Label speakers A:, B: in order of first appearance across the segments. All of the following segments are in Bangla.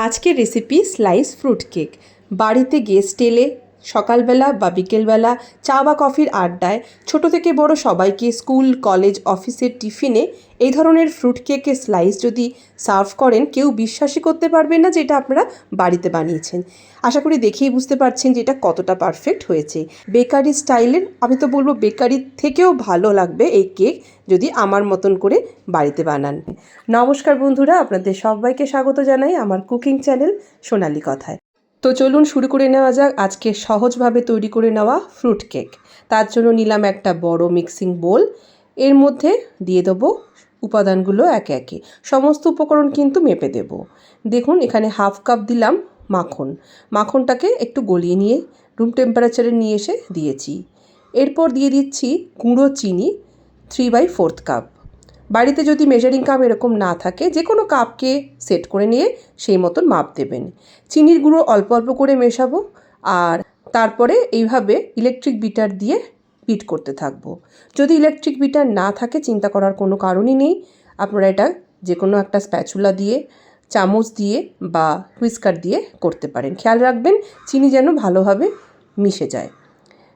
A: আজকের রেসিপি স্লাইস ফ্রুট কেক বাড়িতে গেস্ট এলে সকালবেলা বা বিকেলবেলা চা বা কফির আড্ডায় ছোট থেকে বড় সবাইকে স্কুল, কলেজ, অফিসের টিফিনে এই ধরনের ফ্রুট কেকের স্লাইস যদি সার্ভ করেন, কেউ বিশ্বাসই করতে পারবেন না যে এটা আপনারা বাড়িতে বানিয়েছেন। আশা করি দেখেই বুঝতে পারছেন যে এটা কতটা পারফেক্ট হয়েছে। বেকারি স্টাইলের, আমি তো বলব বেকারির থেকেও ভালো লাগবে এই কেক যদি আমার মতন করে বাড়িতে বানান। নমস্কার বন্ধুরা, আপনাদের সবাইকে স্বাগত জানাই আমার কুকিং চ্যানেল সোনালি কথায়। তো চলুন শুরু করে নেওয়া যাক আজকে সহজভাবে তৈরি করে নেওয়া ফ্রুট কেক তার জন্য নিলাম একটা বড় মিক্সিং বোল এর মধ্যে দিয়ে দেবো উপাদানগুলো একে একে। সমস্ত উপকরণ কিন্তু মেপে দেব। দেখুন, এখানে হাফ কাপ দিলাম মাখন। মাখনটাকে একটু গলিয়ে নিয়ে রুম টেম্পারেচারে নিয়ে এসে দিয়েছি। এরপর দিয়ে দিচ্ছি গুঁড়ো চিনি থ্রি বাই ফোর্থ কাপ বাড়িতে যদি মেজারিং কাপ এরকম না থাকে যে কোনো কাপকে সেট করে নিয়ে সেই মতন মাপ দেবেন। চিনির গুঁড়ো অল্প অল্প করে মেশাবো আর তারপরে এইভাবে ইলেকট্রিক বিটার দিয়ে বিট করতে থাকব। যদি ইলেকট্রিক বিটার না থাকে, চিন্তা করার কোনো কারণই নেই। আপনারা এটা যে কোনো একটা স্প্যাচুলা দিয়ে, চামচ দিয়ে বা হুইস্কার দিয়ে করতে পারেন। খেয়াল রাখবেন, চিনি যেন ভালোভাবে মিশে যায়।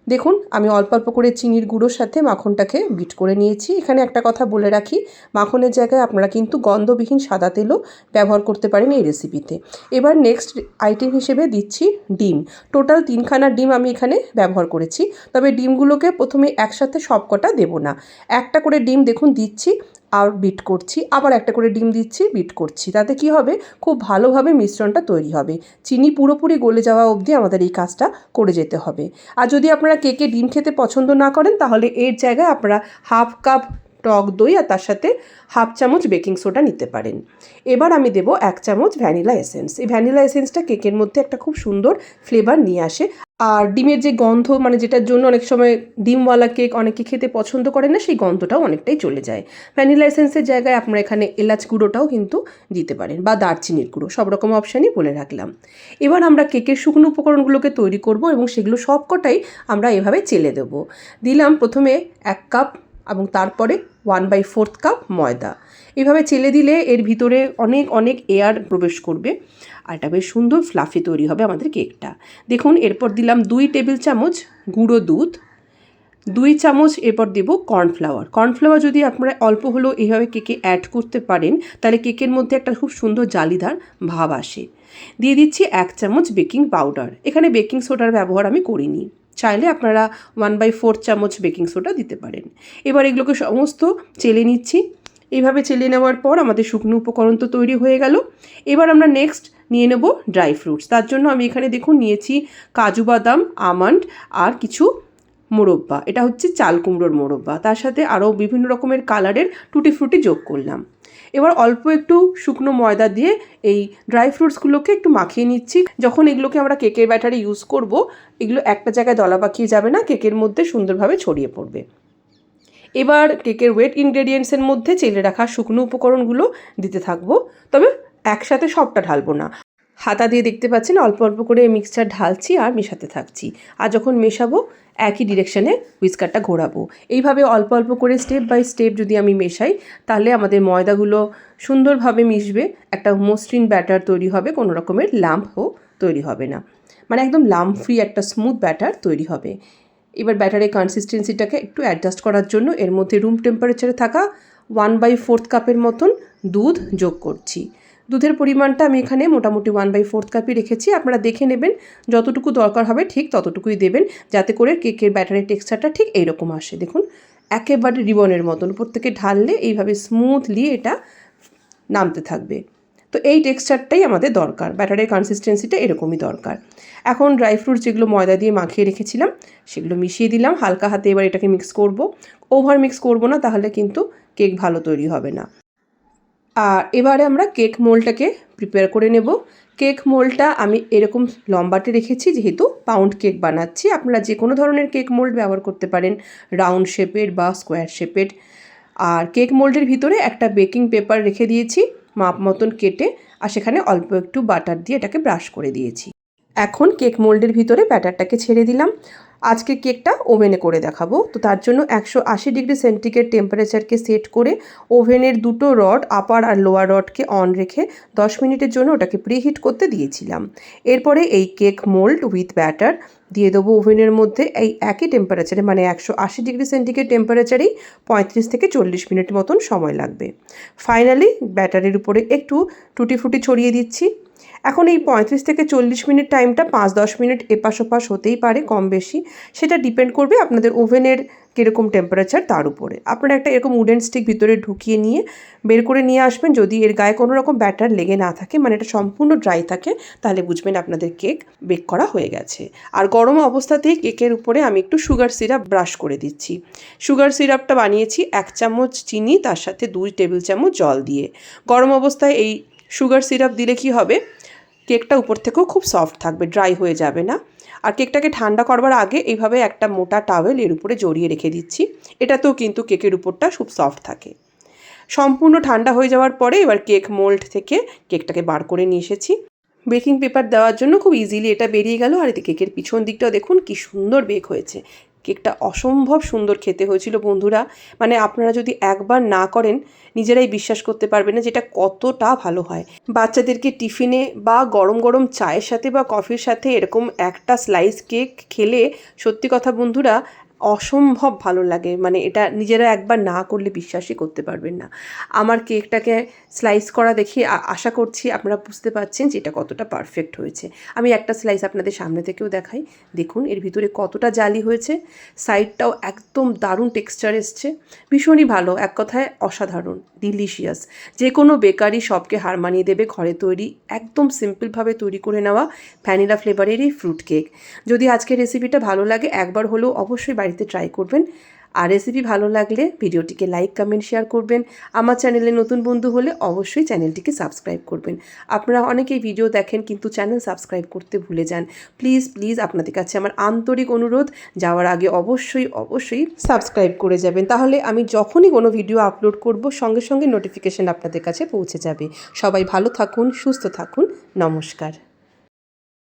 A: দেখুন, আমি অল্প অল্প করে চিনির গুঁড়োর সাথে মাখনটাকে বিট করে নিয়েছি। এখানে একটা কথা বলে রাখি, মাখনের জায়গায় আপনারা কিন্তু গন্ধবিহীন সাদা তেলও ব্যবহার করতে পারেন এই রেসিপিতে। এবার নেক্সট আইটেম হিসেবে দিচ্ছি ডিম। টোটাল তিনখানা ডিম আমি এখানে ব্যবহার করেছি। তবে ডিমগুলোকে প্রথমে একসাথে সবকটা দেবো না। একটা করে ডিম দেখুন দিচ্ছি। আর বিট করছি, আবার একটা করে ডিম দিচ্ছি বিট করছি। তাতে কি হবে? খুব ভালোভাবে মিশ্রণটা তৈরি হবে। চিনি পুরোপুরি গলে যাওয়া অবধি আমাদের এই কাজটা করে যেতে হবে। আর যদি আপনারা কেকে ডিম খেতে পছন্দ না করেন, তাহলে এর জায়গায় আপনারা হাফ কাপ টক দই আর তার সাথে হাফ চামচ বেকিং সোডা নিতে পারেন। এবার আমি দেবো এক চামচ ভ্যানিলা এসেন্স এই ভ্যানিলা এসেন্সটা কেকের মধ্যে একটা খুব সুন্দর ফ্লেভার নিয়ে আসে। আর ডিমের যে গন্ধ মানে যেটার জন্য অনেক সময় ডিমওয়ালা কেক অনেকে খেতে পছন্দ করে না, সেই গন্ধটাও অনেকটাই চলে যায়। ভ্যানিলা এসেন্সের জায়গায় আপনারা এখানে এলাচ গুঁড়োটাও কিন্তু দিতে পারেন বা দারচিনির গুঁড়ো, সব রকম অপশানই বলে রাখলাম। এবার আমরা কেকের শুকনো উপকরণগুলোকে তৈরি করব এবং সেগুলো সবকটাই আমরা এভাবে চেলে দেব। দিলাম প্রথমে এক কাপ এবং তারপরে ওয়ান বাই ফোর্থ কাপ ময়দা। এভাবে চেলে দিলে এর ভিতরে অনেক অনেক এয়ার প্রবেশ করবে। আর এটা বেশ সুন্দর ফ্লাফি তৈরি হবে আমাদের কেকটা দেখুন, এরপর দিলাম দুই টেবিল চামচ গুঁড়ো দুধ, দুই চামচ এরপর দেব কর্নফ্লাওয়ার কর্নফ্লাওয়ার যদি আপনারা অল্প হলেও এইভাবে কেকে অ্যাড করতে পারেন, তাহলে কেকের মধ্যে একটা খুব সুন্দর জালিদার ভাব আসে। দিয়ে দিচ্ছি এক চামচ বেকিং পাউডার এখানে বেকিং সোডার ব্যবহার আমি করিনি। চাইলে আপনারা ওয়ান বাই ফোর চামচ বেকিং সোডা দিতে পারেন। এবার এগুলোকে সমস্ত চেলে নিচ্ছি। এইভাবে চেলে নেওয়ার পর আমাদের শুকনো উপকরণ তো তৈরি হয়ে গেল। এবার আমরা নেক্সট নিয়ে নেব ড্রাই ফ্রুটস তার জন্য আমি এখানে দেখুন নিয়েছি কাজু বাদাম আমন্ড আর কিছু মোরব্বা। এটা হচ্ছে চাল কুমড়োর মোরব্বা। তার সাথে আরও বিভিন্ন রকমের কালারের টুটি ফ্রুটি যোগ করলাম। এবার অল্প একটু শুকনো ময়দা দিয়ে এই ড্রাই ফ্রুটসগুলোকে একটু মাখিয়ে নিচ্ছি। যখন এগুলোকে আমরা কেকের ব্যাটারে ইউজ করব, এগুলো একটা জায়গায় দলা পাকিয়ে যাবে না, কেকের মধ্যে সুন্দরভাবে ছড়িয়ে পড়বে। এবার কেকের ওয়েট ইনগ্রেডিয়েন্টসের মধ্যে চেলে রাখা শুকনো উপকরণগুলো দিতে থাকব। তবে একসাথে সবটা ঢালবো না। হাতা দিয়ে দেখতে পাচ্ছেন, অল্প অল্প করে মিক্সচার ঢালছি আর মেশাতে থাকছি। আর যখন মেশাবো, একই ডিরেকশানে হুইস্কারটা ঘোরাবো। এইভাবে অল্প অল্প করে স্টেপ বাই স্টেপ যদি আমি মেশাই, তাহলে আমাদের ময়দাগুলো সুন্দরভাবে মিশবে। একটা মসৃণ ব্যাটার তৈরি হবে, কোনো রকমের লাম্পও তৈরি হবে না। মানে একদম লাম্প ফ্রি একটা স্মুথ ব্যাটার তৈরি হবে। এবার ব্যাটারের কনসিস্টেন্সিটাকে একটু অ্যাডজাস্ট করার জন্য এর মধ্যে রুম টেম্পারেচারে থাকা ওয়ান বাই ফোর্থ কাপের মতন দুধ যোগ করছি। দুধের পরিমাণটা আমি এখানে মোটামুটি ওয়ান বাই ফোর্থ কাপই রেখেছি। আপনারা দেখে নেবেন যতটুকু দরকার হবে ঠিক ততটুকুই দেবেন যাতে করে কেকের ব্যাটারের টেক্সচারটা ঠিক এইরকম আসে। দেখুন একেবারে রিবনের মতন উপর থেকে ঢাললে এইভাবে স্মুথলি এটা নামতে থাকবে। তো এই টেক্সচারটাই আমাদের দরকার ব্যাটারের কনসিস্টেন্সিটা এরকমই দরকার। এখন ড্রাই ফ্রুট যেগুলো ময়দা দিয়ে মাখিয়ে রেখেছিলাম সেগুলো মিশিয়ে দিলাম হালকা হাতে এবার এটাকে মিক্স করব। ওভার মিক্স করব না তাহলে কিন্তু কেক ভালো তৈরি হবে না। আর এবারে আমরা কেক মোলটাকে প্রিপেয়ার করে নেব। কেক মোলটা আমি এরকম লম্বাটে রেখেছি, যেহেতু পাউন্ড কেক বানাচ্ছি। আপনারা যে কোনো ধরনের কেক মোল্ড ব্যবহার করতে পারেন রাউন্ড শেপের বা স্কোয়ার শেপের আর কেক মোল্ডের ভিতরে একটা বেকিং পেপার রেখে দিয়েছি, মাপ মতন কেটে, আর সেখানে অল্প একটু বাটার দিয়ে এটাকে ব্রাশ করে দিয়েছি। এখন কেক মোল্ডের ভিতরে ব্যাটারটাকে ছেড়ে দিলাম। আজকে কেকটা ওভেনে করে দেখাবো। তো তার জন্য একশো আশি ডিগ্রি সেন্টিগ্রেড টেম্পারেচারকে সেট করে ওভেনের দুটো রড, আপার আর লোয়ার রডকে অন রেখে দশ মিনিটের জন্য ওটাকে প্রিহিট করতে দিয়েছিলাম। এরপরে এই কেক মোল্ড উইথ ব্যাটার দিয়ে দেবো ওভেনের মধ্যে এই একই টেম্পারেচারে মানে একশো আশি ডিগ্রি সেন্টিগ্রেড টেম্পারেচারেই পঁয়ত্রিশ থেকে চল্লিশ মিনিট মতন সময় লাগবে। ফাইনালি ব্যাটারের উপরে একটু টুটি ফুটি ছড়িয়ে দিচ্ছি। এখন এই পঁয়ত্রিশ থেকে চল্লিশ মিনিট টাইমটা পাঁচ দশ মিনিট এপাশ ওপাশ হতেই পারে, কম বেশি। সেটা ডিপেন্ড করবে আপনাদের ওভেনের কীরকম টেম্পারেচার তার উপরে। আপনারা একটা এরকম উডেন স্টিক ভিতরে ঢুকিয়ে নিয়ে বের করে নিয়ে আসবেন। যদি এর গায়ে কোনো রকম ব্যাটার লেগে না থাকে মানে এটা সম্পূর্ণ ড্রাই থাকে, তাহলে বুঝবেন আপনাদের কেক বেক করা হয়ে গেছে। আর গরম অবস্থাতেই কেকের উপরে আমি একটু সুগার সিরাপ ব্রাশ করে দিচ্ছি। সুগার সিরাপটা বানিয়েছি এক চামচ চিনি, তার সাথে দুই টেবিল চামচ জল দিয়ে। গরম অবস্থায় এই সুগার সিরাপ দিলে কি হবে? কেকটা উপর থেকেও খুব সফট থাকবে ড্রাই হয়ে যাবে না। আর কেকটাকে ঠান্ডা করবার আগে এইভাবে একটা মোটা টাওয়েল এর উপরে জড়িয়ে রেখে দিচ্ছি। এটাতেও কিন্তু কেকের উপরটা খুব সফট থাকে। সম্পূর্ণ ঠান্ডা হয়ে যাওয়ার পরে এবার কেক মোল্ড থেকে কেকটাকে বার করে নিয়ে এসেছি। বেকিং পেপার দেওয়ার জন্য খুব ইজিলি এটা বেরিয়ে গেল। আর এতে কেকের পিছন দিকটাও দেখুন কি সুন্দর বেক হয়েছে। কেকটা অসম্ভব সুন্দর খেতে হয়েছিল, বন্ধুরা। মানে আপনারা যদি একবার না করেন, নিজেরাই বিশ্বাস করতে পারবেন না যেটা কতটা ভালো হয়। বাচ্চাদেরকে টিফিনে বা গরম গরম চায়ের সাথে বা কফির সাথে এরকম একটা স্লাইস কেক খেলে, সত্যি কথা বন্ধুরা অসম্ভব ভালো লাগে। মানে এটা নিজেরা একবার না করলে বিশ্বাসই করতে পারবেন না। আমার কেকটাকে স্লাইস করা দেখে আশা করছি আপনারা বুঝতে পারছেন যে এটা কতটা পারফেক্ট হয়েছে। আমি একটা স্লাইস আপনাদের সামনে থেকেও দেখাই। দেখুন, এর ভিতরে কতটা জালি হয়েছে। সাইডটাও একদম দারুণ টেক্সচার এসছে। ভীষণই ভালো, এক কথায় অসাধারণ ডিলিশিয়াস যে কোনো বেকারি সবকে হার মানিয়ে দেবে ঘরে তৈরি, একদম সিম্পলভাবে তৈরি করে নেওয়া ভ্যানিলা ফ্লেভারের এই ফ্রুট কেক যদি আজকের রেসিপিটা ভালো লাগে, একবার হলেও অবশ্যই বাড়িতে ট্রাই করবেন। আর রেসিপি ভালো লাগলে ভিডিওটিকে লাইক কমেন্ট শেয়ার করবেন। আমার চ্যানেলে নতুন বন্ধু হলে অবশ্যই চ্যানেলটিকে সাবস্ক্রাইব করবেন। আপনারা অনেকেই ভিডিও দেখেন কিন্তু চ্যানেল সাবস্ক্রাইব করতে ভুলে যান। প্লিজ প্লিজ আপনাদের কাছে আমার আন্তরিক অনুরোধ। যাওয়ার আগে অবশ্যই অবশ্যই সাবস্ক্রাইব করে যাবেন। তাহলে আমি যখনই কোনো ভিডিও আপলোড করব, সঙ্গে সঙ্গে নোটিফিকেশন আপনাদের কাছে পৌঁছে যাবে। সবাই ভালো থাকুন, সুস্থ থাকুন। নমস্কার।